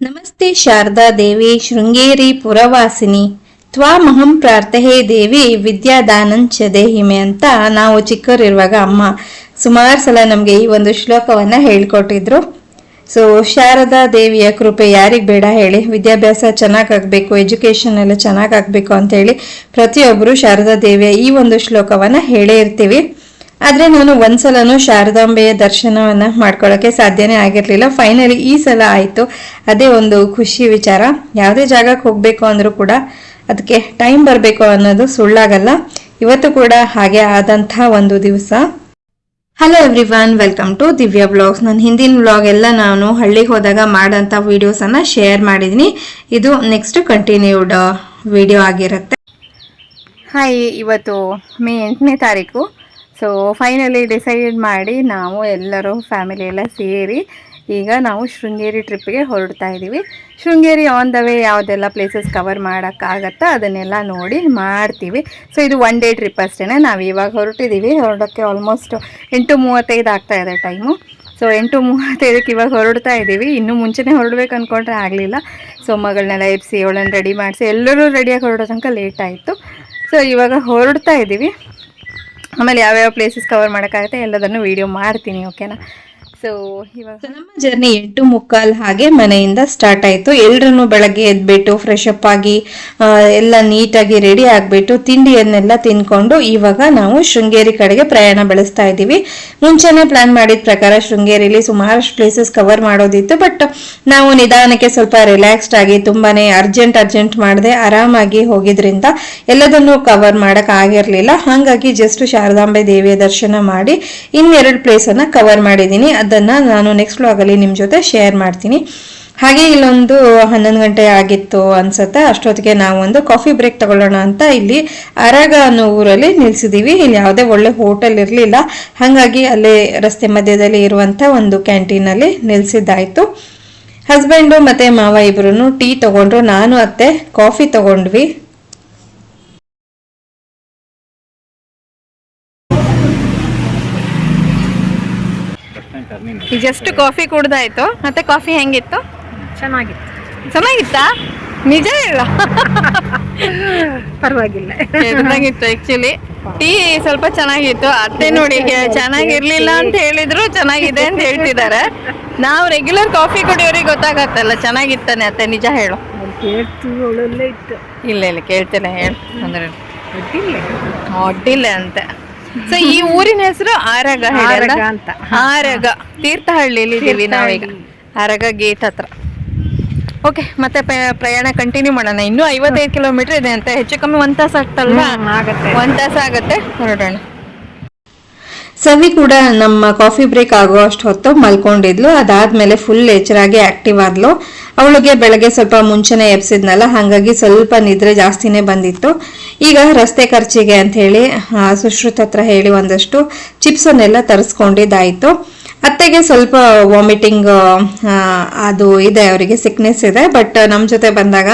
ನಮಸ್ತೆ ಶಾರದಾ ದೇವಿ, ಶೃಂಗೇರಿ ಪುರವಾಸಿನಿ. ತ್ವಾಮಹಂ ಪ್ರಾರ್ಥಹೆ ದೇವಿ ವಿದ್ಯಾದಾನಂಚ ದೇಹಿಮೆ ಅಂತ ನಾವು ಚಿಕ್ಕವರಿರುವಾಗ ಅಮ್ಮ ಸುಮಾರು ಸಲ ನಮಗೆ ಈ ಒಂದು ಶ್ಲೋಕವನ್ನ ಹೇಳ್ಕೊಟ್ಟಿದ್ರು. ಸೊ ಶಾರದಾ ದೇವಿಯ ಕೃಪೆ ಯಾರಿಗೆ ಬೇಡ ಹೇಳಿ, ವಿದ್ಯಾಭ್ಯಾಸ ಚೆನ್ನಾಗಾಗಬೇಕು ಎಜುಕೇಷನ್ ಎಲ್ಲ ಚೆನ್ನಾಗಾಗಬೇಕು ಹೇಳಿ ಪ್ರತಿಯೊಬ್ಬರು ಶಾರದಾ ದೇವಿಯ ಈ ಒಂದು ಶ್ಲೋಕವನ್ನ ಹೇಳೇ ಇರ್ತೀವಿ. ಆದ್ರೆ ನಾನು ಒಂದ್ಸಲನೂ ಶಾರದಾಂಬೆಯ ದರ್ಶನವನ್ನು ಮಾಡ್ಕೊಳ್ಳೋಕ್ಕೆ ಸಾಧ್ಯನೇ ಆಗಿರಲಿಲ್ಲ. ಫೈನಲಿ ಈ ಸಲ ಆಯಿತು. ಅದೇ ಒಂದು ಖುಷಿ ವಿಚಾರ. ಯಾವುದೇ ಜಾಗಕ್ಕೆ ಹೋಗಬೇಕು ಅಂದರೂ ಕೂಡ ಅದಕ್ಕೆ ಟೈಮ್ ಬರಬೇಕು ಅನ್ನೋದು ಸುಳ್ಳಾಗಲ್ಲ. ಇವತ್ತು ಕೂಡ ಹಾಗೆ ಆದಂಥ ಒಂದು ದಿವಸ. Hello everyone welcome to Divya blogs ನನ್ನ ಹಿಂದಿನ ಬ್ಲಾಗ್ ಎಲ್ಲ ನಾನು ಹಳ್ಳಿಗೆ ಹೋದಾಗ ಮಾಡೋಂಥ ವೀಡಿಯೋಸನ್ನು ಶೇರ್ ಮಾಡಿದ್ದೀನಿ ಇದು ನೆಕ್ಸ್ಟ್ ಕಂಟಿನ್ಯೂಡ್ ವಿಡಿಯೋ ಆಗಿರುತ್ತೆ. ಹಾಯ್ ಇವತ್ತು ಮೇ ಎಂಟನೇ ತಾರೀಕು. ಸೊ ಫೈನಲಿ ಡಿಸೈಡ್ ಮಾಡಿ ನಾವು ಎಲ್ಲರೂ ಫ್ಯಾಮಿಲಿ ಎಲ್ಲ ಸೇರಿ ಈಗ ನಾವು ಶೃಂಗೇರಿ ಟ್ರಿಪ್ಗೆ ಹೊರಡ್ತಾ ಇದ್ದೀವಿ ಶೃಂಗೇರಿ ಆನ್ ದ ವೇ ಯಾವುದೆಲ್ಲ ಪ್ಲೇಸಸ್ ಕವರ್ ಮಾಡೋಕ್ಕಾಗತ್ತಾ ಅದನ್ನೆಲ್ಲ ನೋಡಿ ಮಾಡ್ತೀವಿ. ಸೊ ಇದು ಒನ್ ಡೇ ಟ್ರಿಪ್ ಅಷ್ಟೇ ನಾವು ಇವಾಗ ಹೊರಟಿದ್ದೀವಿ ಹೊರಡೋಕ್ಕೆ ಆಲ್ಮೋಸ್ಟ್ ಎಂಟು ಮೂವತ್ತೈದು ಆಗ್ತಾ ಇದೆ ಟೈಮು ಸೊ ಎಂಟು ಮೂವತ್ತೈದಕ್ಕೆ ಇವಾಗ ಹೊರಡ್ತಾ ಇದ್ದೀವಿ ಇನ್ನೂ ಮುಂಚೆನೇ ಹೊರಡ್ಬೇಕು ಅಂದ್ಕೊಂಡ್ರೆ ಆಗಲಿಲ್ಲ. ಸೊ ಮಗಳನ್ನೆಲ್ಲ ಎಬ್ಸಿ, ಅವಳನ್ನು ರೆಡಿ ಮಾಡಿಸಿ ಎಲ್ಲರೂ ರೆಡಿಯಾಗಿ ಹೊರಡೋ ತನಕ ಲೇಟ್ ಆಯಿತು. ಸೊ ಇವಾಗ ಹೊರಡ್ತಾ ಇದ್ದೀವಿ ಆಮೇಲೆ ಯಾವ್ಯಾವ ಪ್ಲೇಸಸ್ ಕವರ್ ಮಾಡೋಕ್ಕಾಗುತ್ತೆ ಎಲ್ಲದನ್ನು ವೀಡಿಯೋ ಮಾಡ್ತೀನಿ ಓಕೆನಾ ಸೊ ಇವಾಗ ನಮ್ಮ ಜರ್ನಿ ಎಂಟು ಮುಕ್ಕಾಲ್ ಹಾಗೆ ಮನೆಯಿಂದ ಸ್ಟಾರ್ಟ್ ಆಯಿತು. ಎಲ್ರೂ ಬೆಳಗ್ಗೆ ಎದ್ಬಿಟ್ಟು ಫ್ರೆಶ್ ಅಪ್ ಆಗಿ ಎಲ್ಲ ನೀಟಾಗಿ ರೆಡಿ ಆಗ್ಬಿಟ್ಟು ತಿಂಡಿಯನ್ನೆಲ್ಲ ತಿನ್ಕೊಂಡು ಇವಾಗ ನಾವು ಶೃಂಗೇರಿ ಕಡೆಗೆ ಪ್ರಯಾಣ ಬೆಳೆಸ್ತಾ ಇದ್ದೀವಿ. ಮುಂಚೆನೆ ಪ್ಲಾನ್ ಮಾಡಿದ ಪ್ರಕಾರ ಶೃಂಗೇರಿಲಿ ಸುಮಾರಷ್ಟು ಪ್ಲೇಸಸ್ ಕವರ್ ಮಾಡೋದಿತ್ತು. ಬಟ್ ನಾವು ನಿಧಾನಕ್ಕೆ ಸ್ವಲ್ಪ ರಿಲ್ಯಾಕ್ಸ್ಡ್ ಆಗಿ ತುಂಬಾನೇ ಅರ್ಜೆಂಟ್ ಅರ್ಜೆಂಟ್ ಮಾಡದೆ ಆರಾಮಾಗಿ ಹೋಗಿದ್ರಿಂದ ಎಲ್ಲದನ್ನು ಕವರ್ ಮಾಡಕ್ ಆಗಿರ್ಲಿಲ್ಲ. ಹಾಗಾಗಿ ಜಸ್ಟ್ ಶಾರದಾಂಬೆ ದೇವಿಯ ದರ್ಶನ ಮಾಡಿ ಇನ್ನೆರಡು ಪ್ಲೇಸ್ ಅನ್ನ ಕವರ್ ಮಾಡಿದ್ದೀನಿ. ಅದನ್ನ ನಾನು ನೆಕ್ಸ್ಟ್ ವ್ಲಾಗಲ್ಲಿ ನಿಮ್ಮ ಜೊತೆ ಶೇರ್ ಮಾಡ್ತೀನಿ. ಹಾಗೆ ಇಲ್ಲೊಂದು ಹನ್ನೊಂದು ಗಂಟೆ ಆಗಿತ್ತು ಅನ್ಸುತ್ತೆ, ಅಷ್ಟೊತ್ತಿಗೆ ನಾವು ಒಂದು ಕಾಫಿ ಬ್ರೇಕ್ ತಗೊಳ್ಳೋಣ ಅಂತ ಇಲ್ಲಿ ಅರಗ ಅನ್ನೋ ಊರಲ್ಲಿ ನಿಲ್ಸಿದೀವಿ. ಇಲ್ಲಿ ಯಾವುದೇ ಒಳ್ಳೆ ಹೋಟೆಲ್ ಇರಲಿಲ್ಲ. ಹಾಗಾಗಿ ಅಲ್ಲೇ ರಸ್ತೆ ಮಧ್ಯದಲ್ಲಿ ಇರುವಂತ ಒಂದು ಕ್ಯಾಂಟೀನ್ ಅಲ್ಲಿ ನಿಲ್ಸಿದ್ದಾಯ್ತು. ಹಸ್ಬೆಂಡು ಮತ್ತೆ ಮಾವ ಇಬ್ರು ಟೀ ತಗೊಂಡ್ರು, ನಾನು ಅತ್ತೆ ಕಾಫಿ ತಗೊಂಡ್ವಿ. ಜಸ್ಟ್ ಕಾಫಿ ಕುಡ್ದಾಯ್ತು. ಮತ್ತೆ ಕಾಫಿ ಹೆಂಗಿತ್ತು? ಚೆನ್ನಾಗಿತ್ತು. ಚೆನ್ನಾಗಿತ್ತಾ? ನಿಜ ಇಲ್ಲ ಪರವಾಗಿಲ್ಲ. ಚೆನ್ನಾಗಿತ್ತು ಆಕ್ಚುಲಿ ಟೀ ಸ್ವಲ್ಪ ಚೆನ್ನಾಗಿತ್ತು. ಅತ್ತೆ ನೋಡಿ ಚೆನ್ನಾಗಿರ್ಲಿಲ್ಲ ಅಂತ ಹೇಳಿದ್ರು ಚೆನ್ನಾಗಿದೆ ಅಂತ ಹೇಳ್ತಿದ್ದಾರೆ. ನಾವು ರೆಗ್ಯುಲರ್ ಕಾಫಿ ಕುಡಿಯೋರಿಗೆ ಗೊತ್ತಾಗತ್ತಲ್ಲ ಚೆನ್ನಾಗಿತ್ತಾನೆ ಅತ್ತೆ ನಿಜ ಹೇಳು. ಇಲ್ಲ ಇಲ್ಲ ಕೇಳ್ತೇನೆ ಹೇಳು. ಅಂದ್ರೆ ಅಡ್ಡಿಲ್ಲ ಅಂತ. ಸೊ ಈ ಊರಿನ ಹೆಸರು ಆರಗ? ಆರಗ ಅಂತ. ಆರಗ. ತೀರ್ಥಹಳ್ಳಿಲಿ ಇದ್ದೀವಿ ನಾವೀಗ. ಆರಗ ಗೇಟ್ ಹತ್ರ. ಓಕೆ ಮತ್ತೆ ಪ್ರಯಾಣ ಕಂಟಿನ್ಯೂ ಮಾಡೋಣ. ಇನ್ನೂ ಐವತ್ತೈದು ಕಿಲೋಮೀಟರ್ ಇದೆ ಅಂತ. ಹೆಚ್ಚು ಕಮ್ಮಿ ಒಂದ್ ತಾಸು ಆಗ್ತಲ್ವಾ. ಒಂದ್ ತಾಸು ಆಗತ್ತೆ. ಹೊರಡೋಣ. ಸವಿ ಕೂಡ ನಮ್ಮ ಕಾಫಿ ಬ್ರೇಕ್ ಆಗೋ ಅಷ್ಟು ಹೊತ್ತು ಮಲ್ಕೊಂಡಿದ್ಲು. ಅದಾದ್ಮೇಲೆ ಫುಲ್ ಎಚ್ಚರಾಗಿ ಆಕ್ಟಿವ್ ಆದ್ಲು. ಅವಳಿಗೆ ಬೆಳಗ್ಗೆ ಸ್ವಲ್ಪ ಮುಂಚೆನೆ ಎಬ್ಸಿದ್ನಲ್ಲ, ಹಾಗಾಗಿ ಸ್ವಲ್ಪ ನಿದ್ರೆ ಜಾಸ್ತಿನೇ ಬಂದಿತ್ತು. ಈಗ ರಸ್ತೆ ಖರ್ಚಿಗೆ ಅಂತ ಹೇಳಿ ಸುಶ್ರುತ್ ಹತ್ರ ಹೇಳಿ ಒಂದಷ್ಟು ಚಿಪ್ಸ್ ಅನ್ನೆಲ್ಲ ತರಿಸ್ಕೊಂಡಿದ್ದಾಯ್ತು. ಅತ್ತೆಗೆ ಸ್ವಲ್ಪ ವಾಮಿಟಿಂಗ್ ಅದು ಇದೆ, ಅವರಿಗೆ ಸಿಕ್ನೆಸ್ ಇದೆ. ಬಟ್ ನಮ್ಮ ಜೊತೆ ಬಂದಾಗ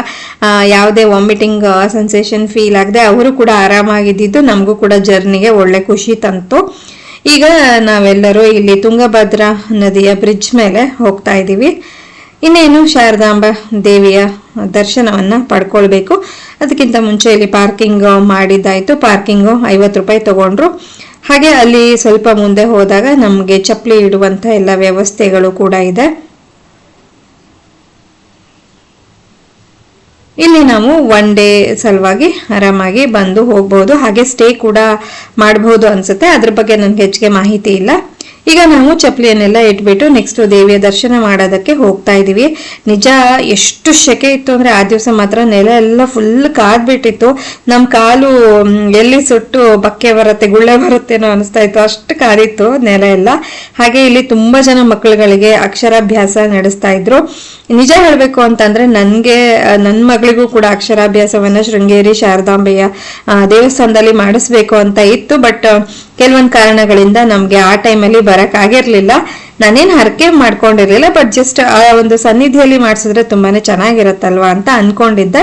ಯಾವುದೇ ವಾಮಿಟಿಂಗ್ ಸೆನ್ಸೇಷನ್ ಫೀಲ್ ಆಗದೆ ಅವರು ಕೂಡ ಆರಾಮಾಗಿದ್ದಿದ್ದು ನಮಗೂ ಕೂಡ ಜರ್ನಿಗೆ ಒಳ್ಳೆ ಖುಷಿ ತಂತು. ಈಗ ನಾವೆಲ್ಲರೂ ಇಲ್ಲಿ ತುಂಗಭದ್ರಾ ನದಿಯ ಬ್ರಿಡ್ಜ್ ಮೇಲೆ ಹೋಗ್ತಾ ಇದ್ದೀವಿ. ಇನ್ನೇನು ಶಾರದಾಂಬ ದೇವಿಯ ದರ್ಶನವನ್ನ ಪಡ್ಕೊಳ್ಬೇಕು. ಅದಕ್ಕಿಂತ ಮುಂಚೆ ಇಲ್ಲಿ ಪಾರ್ಕಿಂಗ್ ಮಾಡಿದ್ದಾಯ್ತು. ಪಾರ್ಕಿಂಗು ಐವತ್ತು ರೂಪಾಯಿ ತಗೊಂಡ್ರು. ಹಾಗೆ ಅಲ್ಲಿ ಸ್ವಲ್ಪ ಮುಂದೆ ಹೋದಾಗ ನಮಗೆ ಚಪ್ಪಲಿ ಇಡುವಂತ ಎಲ್ಲ ವ್ಯವಸ್ಥೆಗಳು ಕೂಡ ಇದೆ. ಇಲ್ಲಿ ನಾವು ಒನ್ ಡೇ ಸಲುವಾಗಿ ಆರಾಮಾಗಿ ಬಂದು ಹೋಗ್ಬೋದು. ಹಾಗೆ ಸ್ಟೇ ಕೂಡ ಮಾಡಬಹುದು ಅನ್ಸುತ್ತೆ. ಅದ್ರ ಬಗ್ಗೆ ನನಗೆ ಹೆಚ್ಚಿಗೆ ಮಾಹಿತಿ ಇಲ್ಲ. ಈಗ ನಾವು ಚಪ್ಪಲಿಯನ್ನೆಲ್ಲ ಇಟ್ಬಿಟ್ಟು ನೆಕ್ಸ್ಟ್ ದೇವಿಯ ದರ್ಶನ ಮಾಡೋದಕ್ಕೆ ಹೋಗ್ತಾ ಇದೀವಿ. ನಿಜ ಎಷ್ಟು ಶೆಕೆ ಇತ್ತು ಅಂದ್ರೆ ಆ ದಿವಸ ಮಾತ್ರ ನೆಲ ಎಲ್ಲ ಫುಲ್ ಕಾದ್ಬಿಟ್ಟಿತ್ತು. ನಮ್ ಕಾಲು ಎಲ್ಲಿ ಸುಟ್ಟು ಬಕ್ಕೆ ಬರುತ್ತೆ, ಗುಳ್ಳೆ ಬರುತ್ತೇನೋ ಅನಿಸ್ತಾ ಇತ್ತು. ಅಷ್ಟು ಕಾದಿತ್ತು ನೆಲ ಎಲ್ಲ. ಹಾಗೆ ಇಲ್ಲಿ ತುಂಬಾ ಜನ ಮಕ್ಕಳುಗಳಿಗೆ ಅಕ್ಷರಾಭ್ಯಾಸ ನಡೆಸ್ತಾ ಇದ್ರು. ನಿಜ ಹೇಳ್ಬೇಕು ಅಂತಂದ್ರೆ ನನ್ಗೆ ನನ್ನ ನನ್ ಮಗಳಿಗೂ ಕೂಡ ಅಕ್ಷರಾಭ್ಯಾಸವನ್ನ ಶೃಂಗೇರಿ ಶಾರದಾಂಬೆಯ ದೇವಸ್ಥಾನದಲ್ಲಿ ಮಾಡಿಸ್ಬೇಕು ಅಂತ ಇತ್ತು. ಬಟ್ ಕೆಲವೊಂದ್ ಕಾರಣಗಳಿಂದ ನಮ್ಗೆ ಆ ಟೈಮಲ್ಲಿ ಬರಕ್ ಆಗಿರ್ಲಿಲ್ಲ. ನಾನೇನ್ ಹರಕೆ ಮಾಡ್ಕೊಂಡಿರ್ಲಿಲ್ಲ ಬಟ್ ಜಸ್ಟ್ ಆ ಒಂದು ಸನ್ನಿಧಿಯಲ್ಲಿ ಮಾಡಿಸಿದ್ರೆ ತುಂಬಾನೇ ಚೆನ್ನಾಗಿರತ್ತಲ್ವಾ ಅಂತ ಅನ್ಕೊಂಡಿದ್ದೆ.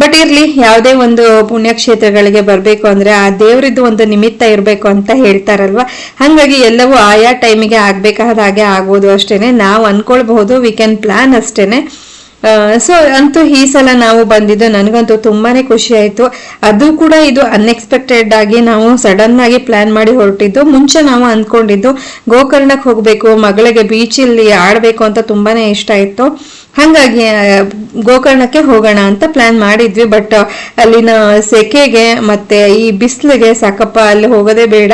ಬಟ್ ಇರ್ಲಿ, ಯಾವುದೇ ಒಂದು ಪುಣ್ಯಕ್ಷೇತ್ರಗಳಿಗೆ ಬರಬೇಕು ಅಂದ್ರೆ ಆ ದೇವರಿದ್ದು ಒಂದು ನಿಮಿತ್ತ ಇರಬೇಕು ಅಂತ ಹೇಳ್ತಾರಲ್ವಾ? ಹಾಗಾಗಿ ಎಲ್ಲವೂ ಆಯಾ ಟೈಮಿಗೆ ಆಗ್ಬೇಕಾದ ಹಾಗೆ ಆಗ್ಬೋದು ಅಷ್ಟೇನೆ. ನಾವು ಅನ್ಕೊಳ್ಬಹುದು ವಿ ಕ್ಯಾನ್ ಪ್ಲಾನ್ ಅಷ್ಟೇನೆ. ಸೊ ಅಂತೂ ಈ ಸಲ ನಾವು ಬಂದಿದ್ದು ನನಗಂತೂ ತುಂಬಾನೇ ಖುಷಿ ಆಯಿತು. ಅದು ಕೂಡ ಇದು ಅನ್ಎಕ್ಸ್ಪೆಕ್ಟೆಡ್ ಆಗಿ ನಾವು ಸಡನ್ ಆಗಿ ಪ್ಲಾನ್ ಮಾಡಿ ಹೊರಟಿದ್ದು. ಮುಂಚೆ ನಾವು ಅಂದ್ಕೊಂಡಿದ್ದು ಗೋಕರ್ಣಕ್ಕೆ ಹೋಗಬೇಕು, ಮಗಳಿಗೆ ಬೀಚಲ್ಲಿ ಆಡಬೇಕು ಅಂತ ತುಂಬಾನೇ ಇಷ್ಟ ಇತ್ತು ಹಾಗಾಗಿ ಗೋಕರ್ಣಕ್ಕೆ ಹೋಗೋಣ ಅಂತ ಪ್ಲಾನ್ ಮಾಡಿದ್ವಿ. ಬಟ್ ಅಲ್ಲಿನ ಸೆಕೆಗೆ ಮತ್ತೆ ಈ ಬಿಸಿಲಿಗೆ ಸಾಕಪ್ಪ, ಅಲ್ಲಿ ಹೋಗೋದೇ ಬೇಡ.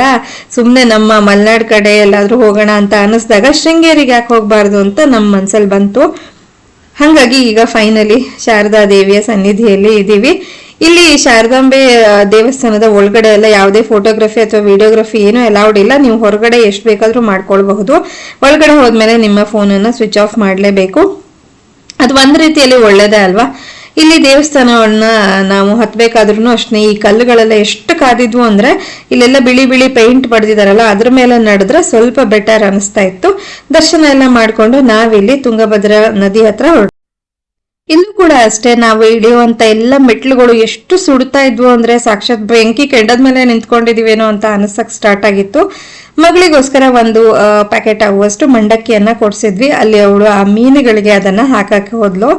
ಸುಮ್ಮನೆ ನಮ್ಮ ಮಲೆನಾಡ್ ಕಡೆ ಎಲ್ಲಾದರೂ ಹೋಗೋಣ ಅಂತ ಅನಿಸ್ದಾಗ ಶೃಂಗೇರಿಗೆ ಯಾಕೆ ಹೋಗಬಾರ್ದು ಅಂತ ನಮ್ಮ ಮನಸ್ಸಲ್ಲಿ ಬಂತು. ಹಾಗಾಗಿ ಈಗ ಫೈನಲಿ ಶಾರದಾ ದೇವಿಯ ಸನ್ನಿಧಿಯಲ್ಲಿ ಇದ್ದೀವಿ. ಇಲ್ಲಿ ಶಾರದಾಂಬೆ ದೇವಸ್ಥಾನದ ಒಳಗಡೆ ಎಲ್ಲ ಯಾವುದೇ ಫೋಟೋಗ್ರಫಿ ಅಥವಾ ವಿಡಿಯೋಗ್ರಫಿ ಏನೂ ಅಲೌಡ್ ಇಲ್ಲ. ನೀವು ಹೊರಗಡೆ ಎಷ್ಟು ಬೇಕಾದರೂ ಮಾಡ್ಕೊಳ್ಬಹುದು. ಒಳಗಡೆ ಹೋದ್ಮೇಲೆ ನಿಮ್ಮ ಫೋನನ್ನು ಸ್ವಿಚ್ ಆಫ್ ಮಾಡಲೇಬೇಕು. ಅದು ಒಂದು ರೀತಿಯಲ್ಲಿ ಒಳ್ಳೇದೇ ಅಲ್ವಾ? ಇಲ್ಲಿ ದೇವಸ್ಥಾನವನ್ನ ನಾವು ಹತ್ಬೇಕಾದ್ರೂ ಅಷ್ಟೇ, ಈ ಕಲ್ಲುಗಳೆಲ್ಲ ಎಷ್ಟು ಕಾದಿದ್ವು ಅಂದ್ರೆ ಇಲ್ಲೆಲ್ಲ ಬಿಳಿ ಬಿಳಿ ಪೇಂಟ್ ಬಡ್ದಿದಾರಲ್ಲ, ಅದ್ರ ಮೇಲೆ ನಡೆದ್ರೆ ಸ್ವಲ್ಪ ಬೆಟರ್ ಅನಿಸ್ತಾ ಇತ್ತು. ದರ್ಶನ ಎಲ್ಲ ಮಾಡ್ಕೊಂಡು ನಾವಿಲ್ಲಿ ತುಂಗಭದ್ರಾ ನದಿ ಹತ್ರ ಹೊರಟ. ಇಲ್ಲೂ ಕೂಡ ಅಷ್ಟೇ, ನಾವು ಇಳಿಯುವಂತ ಎಲ್ಲ ಮೆಟ್ಲುಗಳು ಎಷ್ಟು ಸುಡ್ತಾ ಇದ್ವು ಅಂದ್ರೆ ಸಾಕ್ಷಾತ್ ಬೆಂಕಿ ಕೆಂಡದ ಮೇಲೆ ನಿಂತ್ಕೊಂಡಿದೀವೇನೋ ಅಂತ ಅನಿಸಕ್ ಸ್ಟಾರ್ಟ್ ಆಗಿತ್ತು. ಮಗಳಿಗೋಸ್ಕರ ಒಂದು ಪ್ಯಾಕೆಟ್ ಆಗುವಷ್ಟು ಮಂಡಕ್ಕಿಯನ್ನ ಕೊಡ್ಸಿದ್ವಿ. ಅಲ್ಲಿ ಅವಳು ಆ ಮೀನುಗಳಿಗೆ ಅದನ್ನ ಹಾಕಕ್ಕೆ ಹೋದ್ಲು.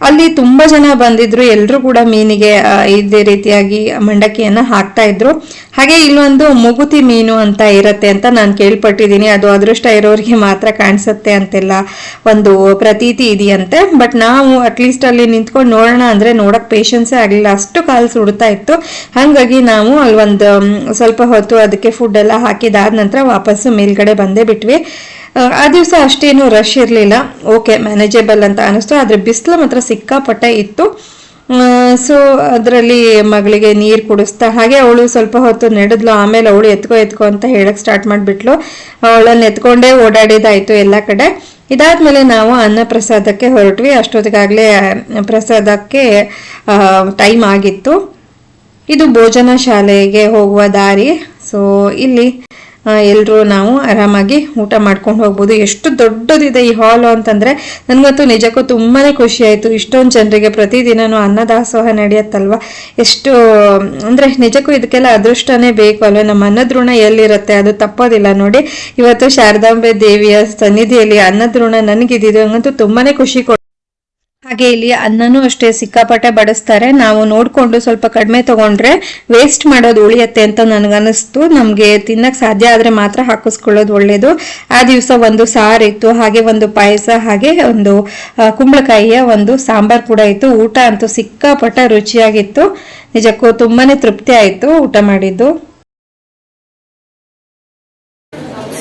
ಅಲ್ಲಿ ತುಂಬಾ ಜನ ಬಂದಿದ್ರು. ಎಲ್ಲರೂ ಕೂಡ ಮೀನಿಗೆ ಇದೇ ರೀತಿಯಾಗಿ ಮಂಡಕ್ಕಿಯನ್ನ ಹಾಕ್ತಾ ಇದ್ರು. ಹಾಗೆ ಇಲ್ಲೊಂದು ಮುಗುತಿ ಮೀನು ಅಂತ ಇರತ್ತೆ ಅಂತ ನಾನು ಕೇಳ್ಪಟ್ಟಿದ್ದೀನಿ. ಅದು ಅದೃಷ್ಟ ಇರೋರಿಗೆ ಮಾತ್ರ ಕಾಣಿಸುತ್ತೆ ಅಂತೆಲ್ಲ ಒಂದು ಪ್ರತೀತಿ ಇದೆಯಂತೆ. ಬಟ್ ನಾವು ಅಟ್ಲೀಸ್ಟ್ ಅಲ್ಲಿ ನಿಂತ್ಕೊಂಡು ನೋಡೋಣ ಅಂದ್ರೆ ನೋಡಕ್ ಪೇಷನ್ಸೇ ಆಗಲಿಲ್ಲ. ಅಷ್ಟು ಕಾಲು ಸುಡ್ತಾ ಇತ್ತು. ಹಾಗಾಗಿ ನಾವು ಅಲ್ಲಿ ಒಂದು ಸ್ವಲ್ಪ ಹೊತ್ತು ಅದಕ್ಕೆ ಫುಡ್ ಎಲ್ಲ ಹಾಕಿದಾದ ನಂತರ ವಾಪಸ್ಸು ಮೇಲ್ಗಡೆ ಬಂದೇ ಬಿಟ್ವಿ. ಆ, ದಿವಸ ಅಷ್ಟೇನು ರಶ್ ಇರಲಿಲ್ಲ. ಓಕೆ ಮ್ಯಾನೇಜಬಲ್ ಅಂತ ಅನಿಸ್ತು. ಆದರೆ ಬಿಸಿಲು ಮಾತ್ರ ಸಿಕ್ಕಾಪಟ್ಟೆ ಇತ್ತು. ಸೊ ಅದರಲ್ಲಿ ಮಗಳಿಗೆ ನೀರು ಕುಡಿಸ್ತಾ ಹಾಗೆ ಅವಳು ಸ್ವಲ್ಪ ಹೊತ್ತು ನಡೆದ್ಲು ಆಮೇಲೆ ಅವಳು ಎತ್ಕೋ ಎತ್ಕೋ ಅಂತ ಹೇಳಕ್ಕೆ ಸ್ಟಾರ್ಟ್ ಮಾಡಿಬಿಟ್ಲು. ಅವಳನ್ನ ಎತ್ಕೊಂಡೇ ಓಡಾಡಿದಾಯಿತು ಎಲ್ಲ ಕಡೆ. ಇದಾದ್ಮೇಲೆ ನಾವು ಅನ್ನ ಪ್ರಸಾದಕ್ಕೆ ಹೊರಟ್ವಿ. ಅಷ್ಟೊತ್ತಿಗಾಗಲೇ ಪ್ರಸಾದಕ್ಕೆ ಟೈಮ್ ಆಗಿತ್ತು. ಇದು ಭೋಜನ ಶಾಲೆಗೆ ಹೋಗುವ ದಾರಿ. ಸೊ ಇಲ್ಲಿ ಎಲ್ಲರೂ ನಾವು ಆರಾಮಾಗಿ ಊಟ ಮಾಡ್ಕೊಂಡು ಹೋಗ್ಬೋದು. ಎಷ್ಟು ದೊಡ್ಡದಿದೆ ಈ ಹಾಲು ಅಂತಂದರೆ ನನಗಂತೂ ನಿಜಕ್ಕೂ ತುಂಬಾ ಖುಷಿ ಆಯಿತು. ಇಷ್ಟೊಂದು ಜನರಿಗೆ ಪ್ರತಿದಿನನೂ ಅನ್ನದಾಸೋಹ ನಡೆಯುತ್ತಲ್ವ? ಎಷ್ಟು, ಅಂದರೆ ನಿಜಕ್ಕೂ ಇದಕ್ಕೆಲ್ಲ ಅದೃಷ್ಟನೇ ಬೇಕು ಅಲ್ವ? ನಮ್ಮ ಅನ್ನದೃಣ ಎಲ್ಲಿರುತ್ತೆ? ಅದು ತಪ್ಪೋದಿಲ್ಲ ನೋಡಿ. ಇವತ್ತು ಶಾರದಾಂಬೆ ದೇವಿಯ ಸನ್ನಿಧಿಯಲ್ಲಿ ಅನ್ನದೃಣ ನನಗಿದ್ದು ಹಂಗಂತೂ ತುಂಬಾನೇ ಖುಷಿ ಹಾಗೆ ಇಲ್ಲಿ ಅನ್ನನೂ ಅಷ್ಟೇ ಸಿಕ್ಕಾಪಟ್ಟೆ ಬಡಿಸ್ತಾರೆ. ನಾವು ನೋಡ್ಕೊಂಡು ಸ್ವಲ್ಪ ಕಡಿಮೆ ತಗೊಂಡ್ರೆ ವೇಸ್ಟ್ ಮಾಡೋದು ಉಳಿಯತ್ತೆ ಅಂತ ನನಗನ್ನಿಸ್ತು. ನಮಗೆ ತಿನ್ನಕ್ಕೆ ಸಾಧ್ಯ ಆದ್ರೆ ಮಾತ್ರ ಹಾಕಿಸ್ಕೊಳ್ಳೋದು ಒಳ್ಳೆಯದು ಆ ದಿವಸ ಒಂದು ಸಾರಿತ್ತು ಹಾಗೆ ಒಂದು ಪಾಯಸ, ಹಾಗೆ ಒಂದು ಕುಂಬಳಕಾಯಿಯ ಒಂದು ಸಾಂಬಾರ್ ಕೂಡ ಇತ್ತು. ಊಟ ಅಂತೂ ಸಿಕ್ಕಾಪಟ್ಟೆ ರುಚಿಯಾಗಿತ್ತು. ನಿಜಕ್ಕೂ ತುಂಬಾನೇ ತೃಪ್ತಿ ಆಯಿತು ಊಟ ಮಾಡಿದ್ದು.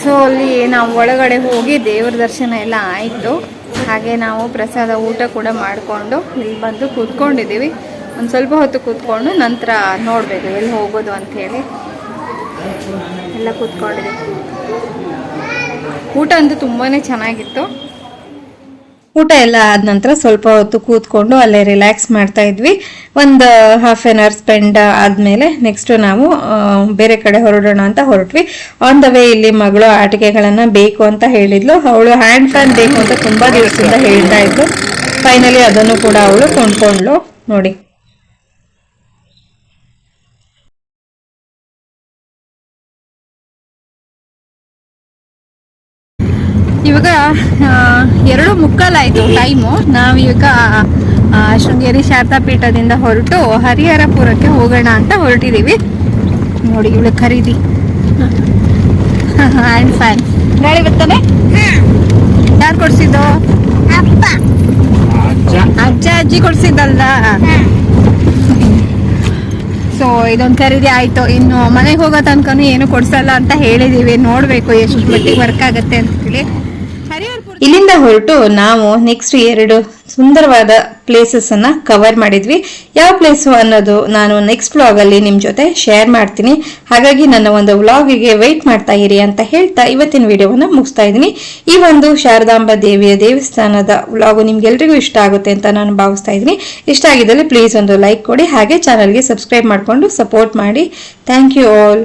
ಸೊ ಅಲ್ಲಿ ನಾವು ಒಳಗಡೆ ಹೋಗಿ ದೇವ್ರ ದರ್ಶನ ಎಲ್ಲ ಆಯಿತು. ಹಾಗೆ ನಾವು ಪ್ರಸಾದ ಊಟ ಕೂಡ ಮಾಡಿಕೊಂಡು ಇಲ್ಲಿ ಬಂದು ಕೂತ್ಕೊಂಡಿದ್ದೀವಿ. ಒಂದು ಸ್ವಲ್ಪ ಹೊತ್ತು ಕೂತ್ಕೊಂಡು ನಂತರ ನೋಡಬೇಕು ಎಲ್ಲಿ ಹೋಗೋದು ಅಂಥೇಳಿ ಎಲ್ಲ ಕೂತ್ಕೊಂಡಿದ್ದೀವಿ. ಊಟ ಅಂತೂ ತುಂಬಾ ಚೆನ್ನಾಗಿತ್ತು. ಊಟ ಎಲ್ಲ ಆದ ನಂತರ ಸ್ವಲ್ಪ ಹೊತ್ತು ಕೂತ್ಕೊಂಡು ಅಲ್ಲೇ ರಿಲ್ಯಾಕ್ಸ್ ಮಾಡ್ತಾ ಇದ್ವಿ. ಒಂದು ಹಾಫ್ ಆನ್ ಅವರ್ ಸ್ಪೆಂಡ್ ಆದ್ಮೇಲೆ ನೆಕ್ಸ್ಟ್ ನಾವು ಬೇರೆ ಕಡೆ ಹೊರಡೋಣ ಅಂತ ಹೊರಟ್ವಿ. ಆನ್ ದ ವೇ ಇಲ್ಲಿ ಮಗಳು ಆಟಿಕೆಗಳನ್ನ ಬೇಕು ಅಂತ ಹೇಳಿದ್ಲು. ಅವಳು ಹ್ಯಾಂಡ್ ಫ್ಯಾನ್ ಬೇಕು ಅಂತ ತುಂಬಾ ದಿವಸದಿಂದ ಹೇಳ್ತಾ ಇದ್ಲು. ಫೈನಲಿ ಅದನ್ನು ಕೂಡ ಅವಳು ಕೊಂಡ್ಕೊಂಡ್ಲು ನೋಡಿ. ಇವಾಗ ಎರಡು ಮುಕ್ಕಾಲಾಯಿತು ಟೈಮು. ನಾವೀಗ ಶೃಂಗೇರಿ ಶಾರದಾ ಪೀಠದಿಂದ ಹೊರಟು ಹರಿಹರಪುರಕ್ಕೆ ಹೋಗೋಣ ಅಂತ ಹೊರಟಿದ್ದೀವಿ ನೋಡಿ ಇವಳು ಖರೀದಿ. ಹ್ಯಾಂಡ್ ಫ್ಯಾನ್ ಗಾಳಿ ಬರ್ತಾನೆ? ಯಾರು ಕೊಡ್ಸಿದ್ದು? ಅಜ್ಜ. ಅಜ್ಜಿ ಕೊಡ್ಸಿದ್ದಲ್ಲ ಸೊ ಇದೊಂದು ಖರೀದಿ ಆಯ್ತು. ಇನ್ನು ಮನೆಗೆ ಹೋಗೋ ತನಕನೂ ಏನು ಕೊಡ್ಸಲ್ಲ ಅಂತ ಹೇಳಿದೀವಿ. ನೋಡ್ಬೇಕು ಎಷ್ಟು ಮಟ್ಟಿಗೆ ವರ್ಕ್ ಆಗತ್ತೆ ಅಂತ ಹೇಳಿ. ಇಲ್ಲಿಂದ ಹೊರಟು ನಾವು ನೆಕ್ಸ್ಟ್ ಎರಡು ಸುಂದರವಾದ ಪ್ಲೇಸಸ್ ಅನ್ನ ಕವರ್ ಮಾಡಿದ್ವಿ. ಯಾವ ಪ್ಲೇಸು ಅನ್ನೋದು ನಾನು ನೆಕ್ಸ್ಟ್ ವ್ಲಾಗ್ ಅಲ್ಲಿ ನಿಮ್ ಜೊತೆ ಶೇರ್ ಮಾಡ್ತೀನಿ. ಹಾಗಾಗಿ ನನ್ನ ಒಂದು ವ್ಲಾಗಿಗೆ ವೆಯ್ಟ್ ಮಾಡ್ತಾ ಇರಿ ಅಂತ ಹೇಳ್ತಾ ಇವತ್ತಿನ ವಿಡಿಯೋವನ್ನ ಮುಗಿಸ್ತಾ ಇದ್ದೀನಿ. ಈ ಒಂದು ಶಾರದಾಂಬ ದೇವಿಯ ದೇವಸ್ಥಾನದ ವ್ಲಾಗು ನಿಮ್ಗೆಲ್ರಿಗೂ ಇಷ್ಟ ಆಗುತ್ತೆ ಅಂತ ನಾನು ಭಾವಿಸ್ತಾ ಇದ್ದೀನಿ. ಇಷ್ಟ ಆಗಿದ್ದಲ್ಲಿ ಪ್ಲೀಸ್ ಒಂದು ಲೈಕ್ ಕೊಡಿ. ಹಾಗೆ ಚಾನಲ್ಗೆ ಸಬ್ಸ್ಕ್ರೈಬ್ ಮಾಡಿಕೊಂಡು ಸಪೋರ್ಟ್ ಮಾಡಿ. Thank you all